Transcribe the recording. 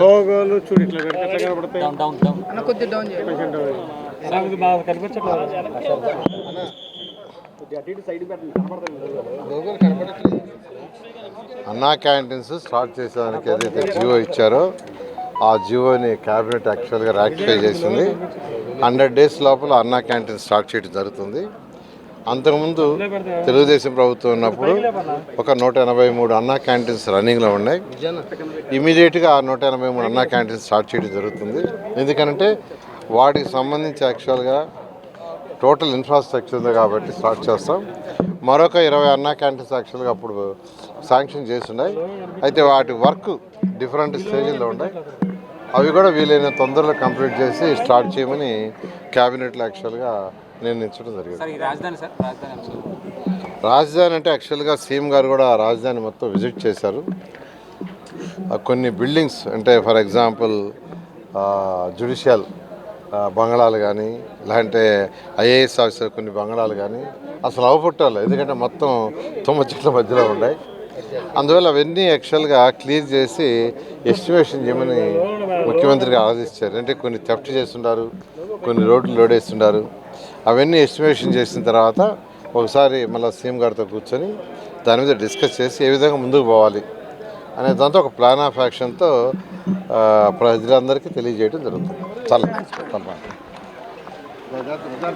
లోగోలు చూడు ఇట్లా ఎట్లా కనబడతాయి అన్న డౌన్ చేయండి బాగా కనిపించట్లేదు. అన్నా. క్యాంటీన్స్ స్టార్ట్ చేసేదానికి ఏదైతే జియో ఇచ్చారో ఆ జియోని క్యాబినెట్ యాక్చువల్గా రాటిఫై చేసింది. హండ్రెడ్ డేస్ లోపల అన్నా క్యాంటీన్ స్టార్ట్ చేయడం జరుగుతుంది. అంతకుముందు తెలుగుదేశం ప్రభుత్వం ఉన్నప్పుడు ఒక నూట ఎనభై మూడు అన్నా క్యాంటీన్స్ రన్నింగ్లో ఉన్నాయి. ఇమీడియట్గా ఆ నూట ఎనభై మూడు అన్నా క్యాంటీన్స్ స్టార్ట్ చేయడం జరుగుతుంది. ఎందుకంటే వాటికి సంబంధించి యాక్చువల్గా టోటల్ ఇన్ఫ్రాస్ట్రక్చర్ ఉంది కాబట్టి స్టార్ట్ చేస్తాం. మరొక ఇరవై అన్నా క్యాంటీన్స్ యాక్చువల్గా అప్పుడు శాంక్షన్ చేస్తున్నాయి అయితే వాటి వర్క్ డిఫరెంట్ స్టేజ్లో ఉన్నాయి. అవి కూడా వీలైన తొందరలో కంప్లీట్ చేసి స్టార్ట్ చేయమని క్యాబినెట్లో యాక్చువల్గా నిర్ణయించడం జరిగింది. రాజధాని అంటే యాక్చువల్గా సీఎం గారు కూడా రాజధాని మొత్తం విజిట్ చేశారు. కొన్ని బిల్డింగ్స్ అంటే ఫర్ ఎగ్జాంపుల్ జుడిషియల్ బంగళాలు కానీ లేదంటే ఐఏఎస్ ఆఫీసర్ కొన్ని బంగళాలు కానీ అసలు అవపుట్టాలి ఎందుకంటే మొత్తం తుమ్మ చెట్ల మధ్యలో ఉన్నాయి. అందువల్ల అవన్నీ యాక్చువల్గా క్లియర్ చేసి ఎస్టిమేషన్ చేయమని ముఖ్యమంత్రికి ఆదేశించారు. అంటే కొన్ని థెఫ్ట్ చేస్తుంటారు కొన్ని రోడ్లు లోడ్ అవన్నీ ఎస్టిమేషన్ చేసిన తర్వాత ఒకసారి మళ్ళీ సీఎం గారితో కూర్చొని దాని మీద డిస్కస్ చేసి ఏ విధంగా ముందుకు పోవాలి అనే దాంతో ఒక ప్లాన్ ఆఫ్ యాక్షన్తో ప్రజలందరికీ తెలియజేయడం జరుగుతుంది. చాలా చాలా